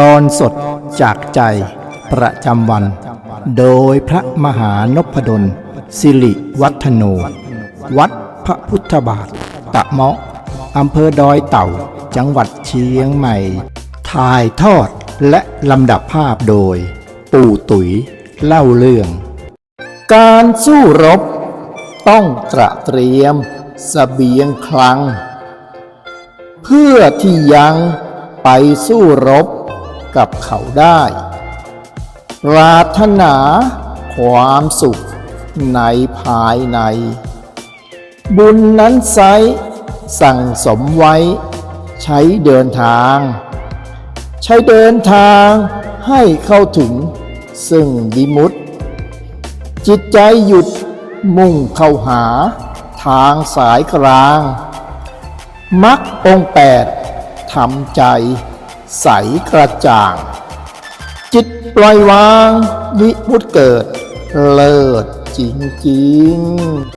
ตอนสดจากใจประจำวัน โดยพระมหานพดล สิริวัฒโน วัดพระพุทธบาท ตะเมาะอำเภอดอยเต่า จังหวัดเชียงใหม่ ถ่ายทอดและลำดับภาพโดย ปู่ตุ๋ยเล่าเรื่อง การสู้รบ ต้องตระเตรียมสเสบียงคลัง เพื่อที่ยังไปสู้รบ กับเขาได้ ปรารถนาความสุขในภายใน บุญนั้นไซสั่งสมไว้ ใช้เดินทาง ใช้เดินทางให้เข้าถึงซึ่งวิมุตติ จิตใจหยุดมุ่งเข้าหาทางสายกลาง มักองแปดทำใจ ใสกระจ่าง จิตปล่อยวางวิมุตเกิด เลิศจริง ๆ